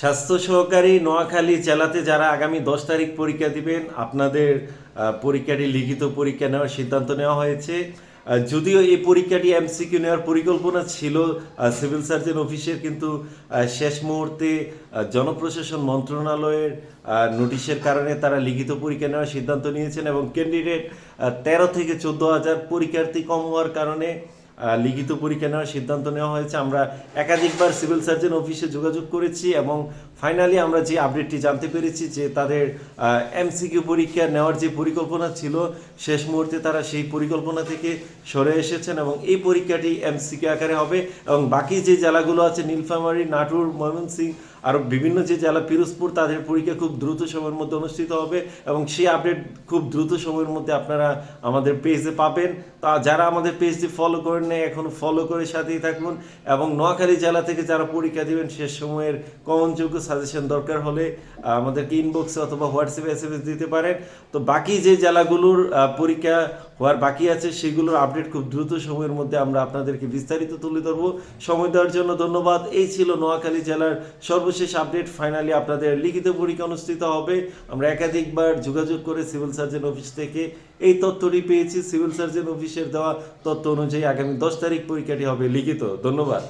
স্বাস্থ্য সহকারী নোয়াখালী জেলাতে যারা আগামী দশ তারিখ পরীক্ষা দিবেন, আপনাদের পরীক্ষাটি লিখিত পরীক্ষা নেওয়ার সিদ্ধান্ত নেওয়া হয়েছে। যদিও এই পরীক্ষাটি এমসিকিউ নেওয়ার পরিকল্পনা ছিল সিভিল সার্জন অফিসের, কিন্তু শেষ মুহূর্তে জনপ্রশাসন মন্ত্রণালয়ের নোটিশের কারণে তারা লিখিত পরীক্ষা নেওয়ার সিদ্ধান্ত নিয়েছেন এবং ক্যান্ডিডেট তেরো থেকে চোদ্দ হাজার পরীক্ষার্থী কম হওয়ার কারণে লিখিত পরীক্ষা নেওয়ার সিদ্ধান্ত নেওয়া হয়েছে। আমরা একাধিকবার সিভিল সার্জন অফিসে যোগাযোগ করেছি এবং ফাইনালি আমরা যে আপডেটটি জানতে পেরেছি যে তাদের এমসিকিউ পরীক্ষা নেওয়ার যে পরিকল্পনা ছিল, শেষ মুহূর্তে তারা সেই পরিকল্পনা থেকে সরে এসেছেন এবং এই পরীক্ষাটি এমসিকিউ আকারে হবে এবং বাকি যে জেলাগুলো আছে, নীলফামারী, নাটোর, ময়মনসিংহ আরও বিভিন্ন যে জেলা, পিরোজপুর, তাদের পরীক্ষা খুব দ্রুত সময়ের মধ্যে অনুষ্ঠিত হবে এবং সেই আপডেট খুব দ্রুত সময়ের মধ্যে আপনারা আমাদের পেজে পাবেন। তা যারা আমাদের পেজটি ফলো করেন নাই, এখন ফলো করে সাথেই থাকুন এবং নোয়াখালী জেলা থেকে যারা পরীক্ষা দিবেন শেষ সময়ের কমনযোগ্য সাজেশন দরকার হলে আমাদেরকে ইনবক্সে অথবা হোয়াটসঅ্যাপে এস এম এস দিতে পারেন। তো বাকি যে জেলাগুলোর পরীক্ষা হওয়ার বাকি আছে, সেগুলোর আপডেট খুব দ্রুত সময়ের মধ্যে আমরা আপনাদেরকে বিস্তারিত তুলে ধরবো। সময় দেওয়ার জন্য ধন্যবাদ। এই ছিল নোয়াখালী জেলার সর্বশেষ আপডেট ফাইনালি আপনাদের লিখিত পরীক্ষা অনুষ্ঠিত হবে। আমরা একাধিকবার যোগাযোগ করে সিভিল সার্জন অফিস থেকে এই তথ্যটি পেয়েছি। সিভিল সার্জন অফিসের দেওয়া তথ্য অনুযায়ী আগামী দশ তারিখ পরীক্ষাটি হবে লিখিত। ধন্যবাদ।